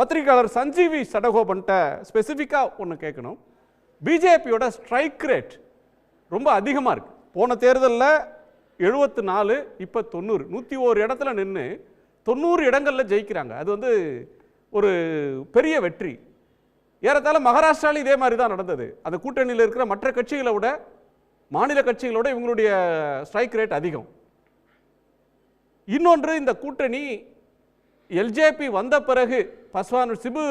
பத்திரிகையாளர் சஞ்சீவி சடகோபன்ட்ட ஸ்பெசிஃபிக்காக ஒன்று கேட்கணும். பிஜேபியோட ஸ்ட்ரைக் ரேட் ரொம்ப அதிகமாக இருக்குது போன தேர்தலில் எழுபத்து நாலு இப்போ தொண்ணூறு. நூற்றி ஓரு இடத்துல நின்று தொண்ணூறு இடங்களில் ஜெயிக்கிறாங்க. அது வந்து ஒரு பெரிய வெற்றி. ஏறத்தாழ மகாராஷ்டிராவில் இதே மாதிரி தான் நடந்தது. அந்த கூட்டணியில் இருக்கிற மற்ற கட்சிகளை விட மாநில கட்சிகளோட இவங்களுடைய ஸ்ட்ரைக் ரேட் அதிகம். இன்னொன்று இந்த கூட்டணி எல்ஜேபி வந்த பிறகு பஸ்வான் சிபு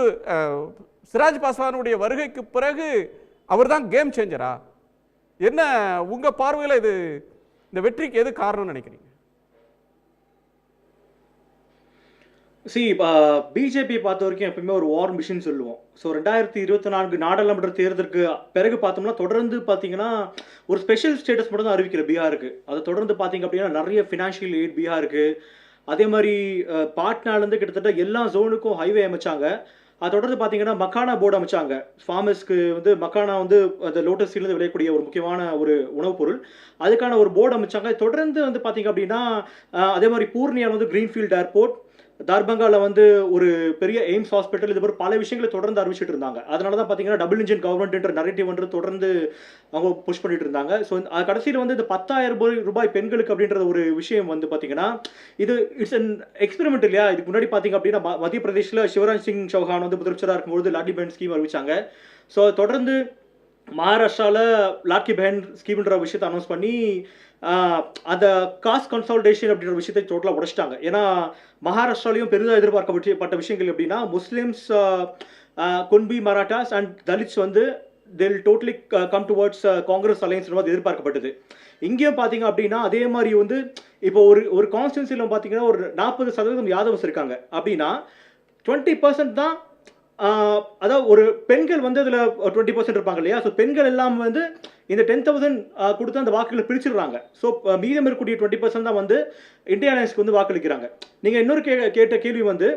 சிராஜ் பாஸ்வானுடைய வருகைக்கு பிறகு அவர் தான் கேம் சேஞ்சரா என்ன உங்கள் பார்வையில் இது இந்த வெற்றிக்கு எது காரணம்னு நினைக்கிறீங்க? சி பிஜேபி பார்த்த வரைக்கும் எப்பவுமே ஒரு வார் மிஷின் சொல்லுவோம். ஸோ ரெண்டாயிரத்தி இருபத்தி நான்கு நாடாளுமன்ற தேர்தலுக்கு பிறகு பார்த்தோம்னா தொடர்ந்து பார்த்தீங்கன்னா ஒரு ஸ்பெஷல் ஸ்டேட்டஸ் மட்டும் தான் அறிவிக்கல பீகாருக்கு அதை தொடர்ந்து பார்த்தீங்க அப்படின்னா நிறைய ஃபினான்ஷியல் எய்ட் பீகாருக்கு அதே மாதிரி பாட்னாலேருந்து கிட்டத்தட்ட எல்லா ஜோனுக்கும் ஹைவே அமைச்சாங்க. அதை தொடர்ந்து பார்த்தீங்கன்னா மக்கானா போர்டு அமைச்சாங்க. ஃபார்மர்ஸ்க்கு வந்து மக்கானா வந்து அந்த லோட்டஸ் சீலேருந்து விளையக்கூடிய ஒரு முக்கியமான ஒரு உணவுப் பொருள். அதுக்கான ஒரு போர்டு அமைச்சாங்க. தொடர்ந்து வந்து பார்த்தீங்க அப்படின்னா அதே மாதிரி பூர்ணியாவில் வந்து கிரீன்ஃபீல்ட் ஏர்போர்ட் தார்பங்கால வந்து ஒரு பெரிய எய்ம்ஸ் ஹாஸ்பிட்டல் இது மாதிரி பல விஷயங்களை தொடர்ந்து அறிவிச்சிட்டு இருந்தாங்க. அதனால தான் பார்த்தீங்கன்னா டபுள் இன்ஜின் கவர்மெண்ட்ன்ற நரேட்டிவ் வந்து தொடர்ந்து அவங்க புஷ் பண்ணிட்டு இருந்தாங்க. ஸோ அது கடைசியில் வந்து இந்த பத்தாயிரம் ரூபாய் ரூபாய் பெண்களுக்கு அப்படின்ற ஒரு விஷயம் வந்து பார்த்தீங்கன்னா இது இட்ஸ் அன் எக்ஸ்பெரிமெண்ட் இல்லையா? இதுக்கு முன்னாடி பார்த்தீங்க அப்படின்னா மத்திய பிரதேசில் சிவராஜ் சிங் சௌஹான் வந்து முதலமைச்சராக இருக்கும்போது லாட்டி பென் ஸ்கீம் அறிவிச்சாங்க. ஸோ தொடர்ந்து மகாராஷ்டிராவில் லாக்கி பெஹன் ஸ்கீம்ன்ற விஷயத்தை அனௌன்ஸ் பண்ணி அந்த காஸ்ட் கன்சால்டேஷன் அப்படின்ற விஷயத்தை டோட்டலாக உடைச்சிட்டாங்க. ஏன்னா மகாராஷ்டிராலையும் பெரிதாக எதிர்பார்க்கப்பட்ட விஷயங்கள் எப்படின்னா Muslims Kunbi Marathas and dalits வந்து till totally come towards Congress alliance வந்து எதிர்பார்க்கப்பட்டது. இங்கேயும் பார்த்தீங்க அப்படின்னா அதே மாதிரி வந்து இப்போ ஒரு ஒரு கான்ஸ்டன்சியில் பார்த்தீங்கன்னா ஒரு நாற்பது சதவீதம் யாதவஸ் இருக்காங்க. அப்படின்னா டுவெண்ட்டி பர்சன்ட் தான் அதாவது ஒரு பெண்கள் வந்து அதில் டுவெண்ட்டி பர்சன்ட் இருப்பாங்க இல்லையா? ஸோ பெண்கள் எல்லாம் வந்து இந்த டென் தௌசண்ட் கொடுத்து அந்த வாக்குகளை பிரிச்சிடுறாங்க. ஸோ மீதம் இருக்கக்கூடிய டுவெண்ட்டி பர்சன்ட் தான் வந்து இந்தியா அலையன்ஸ்க்கு வந்து வாக்களிக்கிறாங்க. நீங்கள் இன்னொரு கே கேட்ட கேள்வி வந்து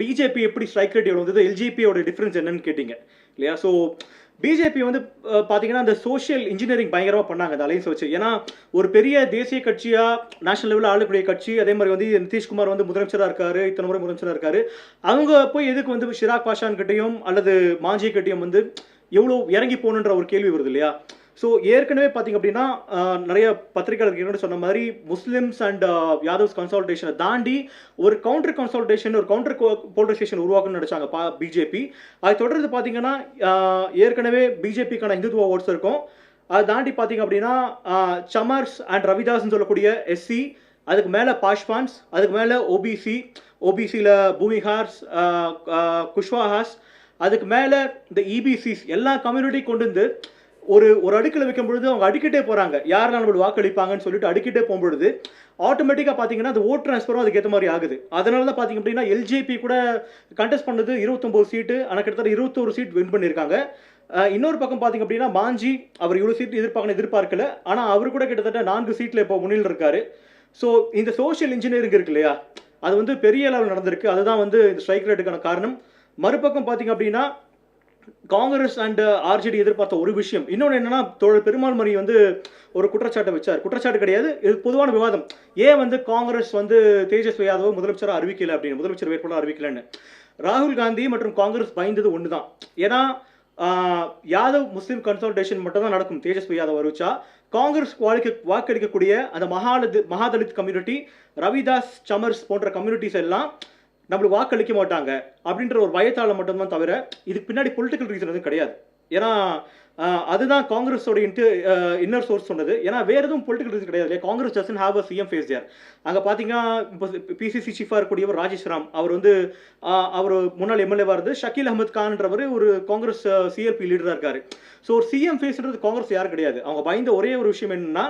பிஜேபி எப்படி ஸ்ட்ரைக் ரேட் எவ்வளோ வந்தது? எல்ஜிபியோட டிஃப்ரென்ஸ் என்னன்னு கேட்டிங்க. இல்லையா? ஸோ பிஜேபி வந்து பார்த்தீங்கன்னா அந்த சோஷியல் இன்ஜினியரிங் பயங்கரமாக பண்ணாங்க அந்த அலையன்ஸ் வச்சு. ஏன்னா ஒரு பெரிய தேசிய கட்சியாக நேஷனல் லெவலில் ஆளக்கூடிய கட்சி அதே மாதிரி வந்து நிதிஷ்குமார் வந்து முதலமைச்சராக இருக்காரு இத்தனை முறை முதலமைச்சராக இருக்காரு. அவங்க போய் எதுக்கு வந்து ஷிராக் பாஷான் கிட்டையும் அல்லது மாஞ்சி கிட்டையும் வந்து எவ்வளோ இறங்கி போகணுன்ற ஒரு கேள்வி வருது இல்லையா? ஸோ ஏற்கனவே பார்த்தீங்க அப்படின்னா நிறைய பத்திரிகையாளர்கள் சொன்ன மாதிரி முஸ்லிம்ஸ் அண்ட் யாதவ்ஸ் கன்சால்டேஷனை தாண்டி ஒரு கவுண்டர் கன்சால்டேஷன் ஒரு கவுண்டர் போலரைசேஷன் உருவாக்கணும்னு நினச்சாங்க பா பிஜேபி அதை தொடர்ந்து பார்த்தீங்கன்னா ஏற்கனவே பிஜேபிக்கான இந்துத்துவ ஓட்ஸ் இருக்கும். அதை தாண்டி பார்த்தீங்க அப்படின்னா சமர்ஸ் அண்ட் ரவிதாஸ்னு சொல்லக்கூடிய எஸ்சி அதுக்கு மேலே பாஷ்பான்ஸ் அதுக்கு மேலே ஓபிசி ஓபிசியில் பூமிஹார்ஸ் குஷ்வாஹாஸ் அதுக்கு மேலே இந்த இபிசிஸ் எல்லா கம்யூனிட்டியும் கொண்டு வந்து ஒரு ஒரு அடுக்கில் வைக்கும் பொழுது அவங்க அடிக்கிட்டே போகிறாங்க யாரெல்லாம் நம்மளுக்கு வாக்களிப்பாங்கன்னு சொல்லிட்டு அடிக்கிட்டே போகும்பொழுது ஆட்டோமேட்டிக்காக பார்த்தீங்கன்னா அந்த ஓட் ட்ரான்ஸ்ஃபரும் அதுக்கேற்ற மாதிரி ஆகுது. அதனால தான் பார்த்தீங்க அப்படின்னா எல்ஜேபி கூட கண்டெஸ்ட் பண்ணது இருபத்தொம்போது சீட்டு ஆனால் கிட்டத்தட்ட இருபத்தோரு சீட் வின் பண்ணியிருக்காங்க இன்னொரு பக்கம் பார்த்தீங்க அப்படின்னா மாஞ்சி அவர் இவ்வளோ சீட் எதிர்பார்க்கணும் எதிர்பார்க்கல. ஆனால் அவர் கூட கிட்டத்தட்ட நான்கு சீட்டில் இப்போ முன்னில் இருக்காரு. ஸோ இந்த சோஷியல் இன்ஜினியரிங் இருக்கு இல்லையா? அது வந்து பெரிய அளவில் நடந்திருக்கு. அதுதான் வந்து இந்த ஸ்ட்ரைக் ரேட்டுக்கான காரணம். மறுபக்கம் பார்த்தீங்க அப்படின்னா காங்கிரஸ் அண்ட் ஆர்ஜேடி எதிர்பார்த்த ஒரு விஷயம். இன்னொன்று என்னன்னா தோழர் பெருமாள் மணி வந்து ஒரு குற்றச்சாட்டை வச்சார். குற்றச்சாட்டு கிடையாது. இது பொதுவான விவாதம். ஏன் வந்து காங்கிரஸ் வந்து தேஜஸ்வி யாதவ் முதலமைச்சராக அறிவிக்கல அப்படின்னு முதலமைச்சர் வேட்பாளர் அறிவிக்கலன்னு? ராகுல் காந்தி மற்றும் காங்கிரஸ் பயந்தது ஒன்று தான் ஏன்னா யாதவ் முஸ்லீம் கன்சல்டேஷன் மட்டும் தான் நடக்கும். தேஜஸ்வி யாதவ் அறிவிச்சா. காங்கிரஸ் வாக்கு வாக்களிக்கக்கூடிய அந்த மகாலது மகாதலித் கம்யூனிட்டி ரவிதாஸ் சமர்ஸ் போன்ற கம்யூனிட்டிஸ் எல்லாம் நம்மளுக்கு வாக்களிக்க மாட்டாங்க அப்படின்ற ஒரு பயத்தால் மட்டும்தான் தவிர இதுக்கு பின்னாடி பொலிட்டிக்கல் ரீசன் எதுவும் கிடையாது. ஏன்னா அதுதான் காங்கிரஸோட இன்ட்டு இன்னர் சோர்ஸ் சொன்னது. ஏன்னா வேறு எதுவும் பொலிட்டிக்கல் ரீசன் கிடையாது. இல்லையா Congress doesn't have a CM face யார் அங்கே பார்த்தீங்கன்னா இப்போ பிசிசி சீஃபாக இருக்கக்கூடியவர் ராஜேஸ்வராம் அவர் வந்து அவர் முன்னாள் எம்எல்ஏவாக இருந்து ஷக்கீல் அஹமத் கான்ன்றவர் ஒரு காங்கிரஸ் சிஎல்பி லீடராக இருக்கார். ஸோ ஒரு சிஎம் ஃபேஸ்ன்றது காங்கிரஸ் யாரும் கிடையாது. அவங்க பயந்த ஒரே ஒரு விஷயம் என்னென்னா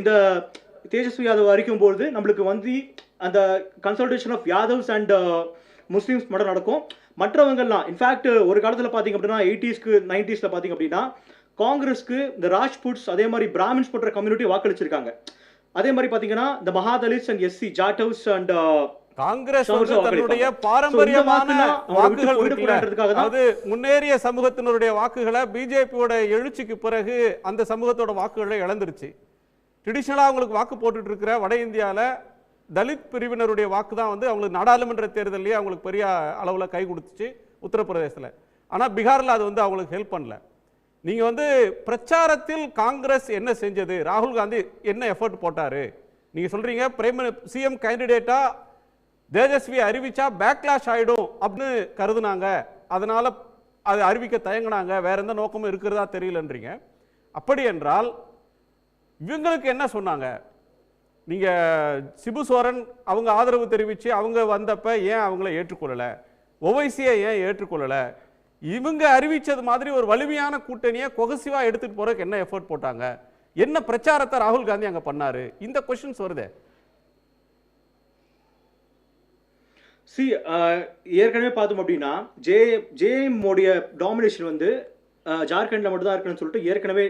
இந்த தேஜஸ்வி யாதவ் அறிக்கும்போது நம்மளுக்கு வந்து அந்த consultation of Yadavs and Muslims மட்டும் நடக்கும். மற்றவங்கெல்லாம் இன்ஃபேக்ட் ஒரு காலத்தில் பார்த்தீங்க அப்படின்னா எயிட்டிஸ்க்கு நைன்டிஸில் பார்த்தீங்க அப்படின்னா காங்கிரஸ்க்கு இந்த ராஜ்புட்ஸ் அதே மாதிரி பிராமின்ஸ் போன்ற கம்யூனிட்டி வாக்களிச்சிருக்காங்க. அதே மாதிரி பார்த்தீங்கன்னா இந்த Mahadalits and SC Jatavs and Congress source வந்து தன்னுடைய பாரம்பரியமான வாக்குகள் அதாவது முன்னேறிய சமூகத்தினருடைய வாக்குகளை பிஜேபியோட எழுச்சிக்கு பிறகு அந்த சமூகத்தோட வாக்குகளை இழந்துருச்சு. ட்ரெடிஷ்னலாக அவங்களுக்கு வாக்கு போட்டுட்டு இருக்கிற வட இந்தியாவில் தலித் பிரிவினருடைய வாக்கு தான் வந்து அவங்களுக்கு நாடாளுமன்ற தேர்தலையே அவங்களுக்கு பெரிய அளவில் கை கொடுத்துச்சு உத்தரப்பிரதேசத்தில். ஆனால் பீகாரில் அது வந்து அவங்களுக்கு ஹெல்ப் பண்ணல. நீங்கள் வந்து பிரச்சாரத்தில் காங்கிரஸ் என்ன செஞ்சது? ராகுல் காந்தி என்ன எஃபர்ட் போட்டார்? நீங்கள் சொல்கிறீங்க பிரைம் சிஎம் கேண்டிடேட்டாக தேஜஸ்வி அறிவிச்சா பேக்லாஷ் ஆகிடும் அப்படின்னு கருதுனாங்க. அதனால் அது அறிவிக்க தயங்கினாங்க. வேற எந்த நோக்கமும் இருக்கிறதா தெரியலன்றீங்க. அப்படி என்றால் இவங்களுக்கு என்ன சொன்னாங்க? நீங்கள் சிபு சோரன் அவங்க ஆதரவு தெரிவித்து அவங்க வந்தப்போ ஏன் அவங்கள ஏற்றுக்கொள்ளலை? ஒவைசியை ஏன் ஏற்றுக்கொள்ளலை? இவங்க அறிவித்தது மாதிரி ஒரு வலிமையான கூட்டணியை கொகசிவாக எடுத்துகிட்டு போறதுக்கு என்ன எஃபோர்ட் போட்டாங்க? என்ன பிரச்சாரத்தை ராகுல் காந்தி அங்கே பண்ணாரு? இந்த கொஷின்ஸ் வருதே. சி ஏற்கனவே பார்த்தோம் அப்படின்னா ஜே ஜேஎம் மோடிய டாமினேஷன் வந்து ஜார்க்கண்டில் மட்டும்தான் இருக்குன்னு சொல்லிட்டு ஏற்கனவே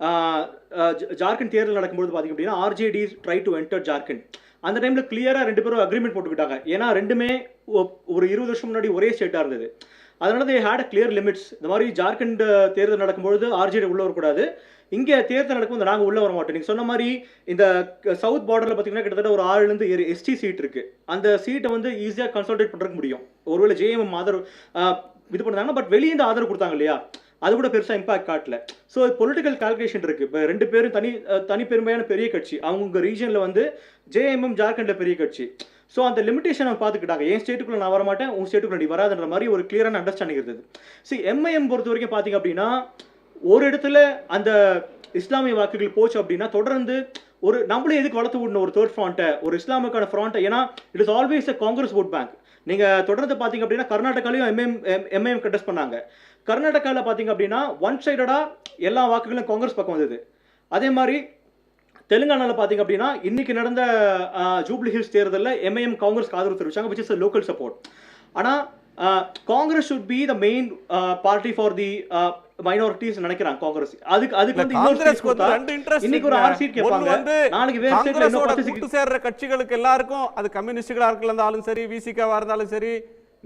ஜார்க்கண்ட் தேர்தல் நடக்கும்போது பார்த்தீங்க அப்படின்னா RJD try to enter Jharkhand. அந்த டைமில் கிளியராக ரெண்டு பேரும் அக்ரிமெண்ட் போட்டுக்கிட்டாங்க. ஏன்னா ரெண்டுமே ஒ- ஒரு இருபது வருஷம் முன்னாடி ஒரே ஸ்டேட்டாக இருந்தது. அதனால தே ஹேட் கிளியர் லிமிட்ஸ் இந்த மாதிரி ஜார்க்கண்ட் தேர்தல் நடக்கும்பொழுது ஆர்ஜேடி உள்ளே வரக்கூடாது. இங்கே தேர்தல் நடக்கும்போது நாங்கள் உள்ளே வர மாட்டோம். நீங்கள் சொன்ன மாதிரி இந்த சவுத் பார்டரில் பார்த்தீங்கன்னா கிட்டத்தட்ட ஒரு ஆறுலேருந்து ஏழு எஸ்டி சீட் இருக்குது அந்த சீட்டை வந்து ஈஸியாக கன்சல்டேட் பண்ணுறதுக்கு முடியும். ஒருவேளை ஜேஎம் ஆதரவு இது பண்ணாங்க பட் வெளியே இந்த ஆதரவு கொடுத்தாங்க இல்லையா? அது கூட பெருசாக இம்பாக்ட் காட்டல. ஸோ பொலிட்டிக்கல் கால்குலேஷன் இருக்குது இப்போ ரெண்டு பேரும் தனி தனி பெருமையான பெரிய கட்சி. அவங்க ரீஜனில் வந்து ஜேஎம்எம் ஜார்க்கண்டில் பெரிய கட்சி. ஸோ அந்த லிமிடேஷனை பார்த்துக்கிட்டாங்க என் ஸ்டேட்டுக்குள்ளே நான் வர மாட்டேன்? உன் ஸ்டேட்டுக்குள்ள நீ வராதுன்ற மாதிரி ஒரு கிளியரான அண்டர்ஸ்டாண்டிங் இருந்தது. சி எம்ஐஎம் பொறுத்த வரைக்கும் பார்த்தீங்க அப்படின்னா ஒரு இடத்துல அந்த இஸ்லாமிய வாக்குகள் போச்சு அப்படின்னா தொடர்ந்து ஒரு நம்மளே எதுக்கு வளர்த்து விடணும் ஒரு தேர்ட் ஃப்ராண்ட்டை ஒரு இஸ்லாமுக்கான ஃப்ராண்ட்டை ஏன்னா it is always a Congress vote bank நீங்கள் தொடர்ந்து பார்த்தீங்க அப்படின்னா கர்நாடகாலையும் எம்எம் எம்ஏஎம் கண்டஸ்ட் பண்ணாங்க. கர்நாடகாவில் பார்த்தீங்க அப்படின்னா ஒன் சைடடாக எல்லா வாக்குகளும் காங்கிரஸ் பக்கம் வந்தது. அதே மாதிரி தெலுங்கானால பார்த்தீங்க அப்படின்னா இன்னைக்கு நடந்த ஜூப்ளி ஹில்ஸ் தேர்தலில் எம்ஐஎம் காங்கிரஸ்க்கு ஆதரவு தெரிவிச்சாங்க விச் இஸ் லோக்கல் சப்போர்ட் ஆனால் Congress should be the main party for the minorities நினைக்கிறாங்க காங்கிரஸ் அதுக்கு அதுக்கு வந்து கொடுத்தா, ரெண்டு இன்ட்ரெஸ்ட் இன்னைக்கு ஒரு ஆறு சீட் கேட்பாங்க. நாளைக்கு வேற ஸ்டேட்ல இன்னும் பத்து சீட் சேர்ற கட்சிகளுக்கு எல்லாருக்கும் அது கம்யூனிஸ்டுகளா இருந்தாலும் சரி விசிகாவா இருந்தாலும் சரி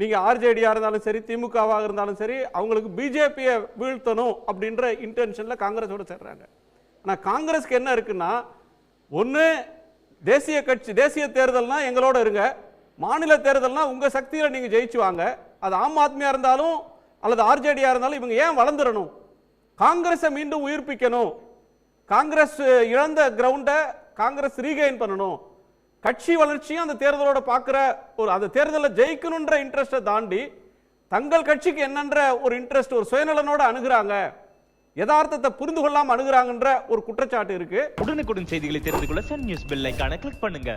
நீங்க ஆர்ஜேடியா இருந்தாலும் சரி திமுகவா இருந்தாலும் சரி அவங்களுக்கு பிஜேபியை வீழ்த்தணும் அப்படின்ற இன்டென்ஷன்ல காங்கிரஸோட சேர்றாங்க. ஆனா காங்கிரஸ்க்கு என்ன இருக்குன்னா ஒண்ணு தேசிய கட்சி தேசிய தேர்தல்னா எங்களோட இருங்க. மாநில தேர்தல்னா உங்க சக்தியில நீங்க ஜெயிச்சு வாங்க. அது ஆம் ஆத்மியா இருந்தாலும் அல்லது ஆர்ஜேடியாக இருந்தாலும் இவங்க ஏன் வளர்ந்துடணும் காங்கிரஸை மீண்டும் உயிர்ப்பிக்கணும். காங்கிரஸ் இழந்த கிரவுண்டை காங்கிரஸ் ரீகெயின் பண்ணணும். கட்சி வளர்ச்சியும் அந்த தேர்தலோட பார்க்குற ஒரு அந்த தேர்தலில் ஜெயிக்கணுன்ற இன்ட்ரெஸ்ட்டை தாண்டி தங்கள் கட்சிக்கு என்னன்ற ஒரு இன்ட்ரெஸ்ட் ஒரு சுயநலனோட அணுகிறாங்க. யதார்த்தத்தை புரிந்து கொள்ளாம அணுகிறாங்கன்ற ஒரு குற்றச்சாட்டு இருக்கு. உடனுக்குடன் செய்திகளை தெரிந்து கொள்ள சன் நியூஸ் பெல் ஐகானை கிளிக் பண்ணுங்க.